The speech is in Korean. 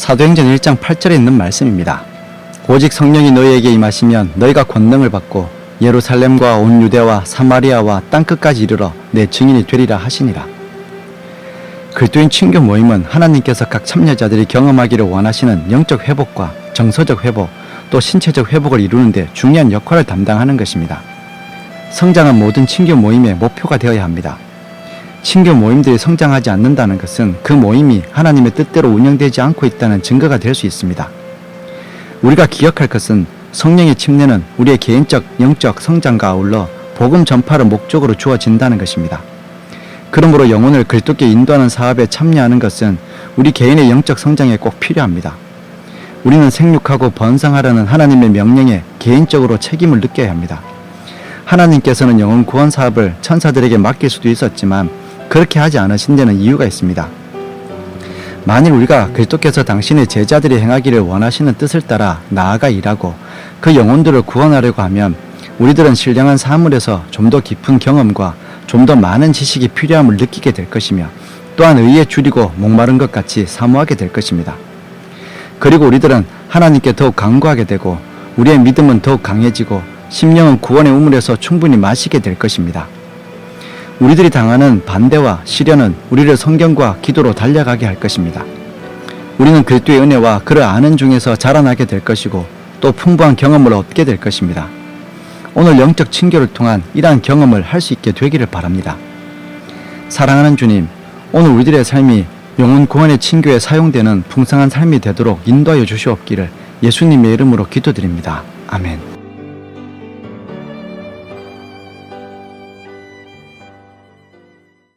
사도행전 1장 8절에 있는 말씀입니다. 오직 성령이 너희에게 임하시면 너희가 권능을 받고 예루살렘과 온 유대와 사마리아와 땅끝까지 이르러 내 증인이 되리라 하시니라. 그리스도인 친교 모임은 하나님께서 각 참여자들이 경험하기를 원하시는 영적 회복과 정서적 회복, 또 신체적 회복을 이루는데 중요한 역할을 담당하는 것입니다. 성장은 모든 친교 모임의 목표가 되어야 합니다. 친교 모임들이 성장하지 않는다는 것은 그 모임이 하나님의 뜻대로 운영되지 않고 있다는 증거가 될 수 있습니다. 우리가 기억할 것은 성령의 침례는 우리의 개인적 영적 성장과 아울러 복음 전파를 목적으로 주어진다는 것입니다. 그러므로 영혼을 그리스도께 인도하는 사업에 참여하는 것은 우리 개인의 영적 성장에 꼭 필요합니다. 우리는 생육하고 번성하라는 하나님의 명령에 개인적으로 책임을 느껴야 합니다. 하나님께서는 영혼 구원 사업을 천사들에게 맡길 수도 있었지만 그렇게 하지 않으신 데는 이유가 있습니다. 만일 우리가 그리스도께서 당신의 제자들이 행하기를 원하시는 뜻을 따라 나아가 일하고 그 영혼들을 구원하려고 하면 우리들은 신령한 사물에서 좀 더 깊은 경험과 좀 더 많은 지식이 필요함을 느끼게 될 것이며 또한 의에 줄이고 목마른 것 같이 사모하게 될 것입니다. 그리고 우리들은 하나님께 더욱 간구하게 되고 우리의 믿음은 더욱 강해지고 심령은 구원의 우물에서 충분히 마시게 될 것입니다. 우리들이 당하는 반대와 시련은 우리를 성경과 기도로 달려가게 할 것입니다. 우리는 그리스도의 은혜와 그를 아는 중에서 자라나게 될 것이고 또 풍부한 경험을 얻게 될 것입니다. 오늘 영적 친교를 통한 이러한 경험을 할 수 있게 되기를 바랍니다. 사랑하는 주님, 오늘 우리들의 삶이 영혼 구원의 친교에 사용되는 풍성한 삶이 되도록 인도하여 주시옵기를 예수님의 이름으로 기도드립니다. 아멘.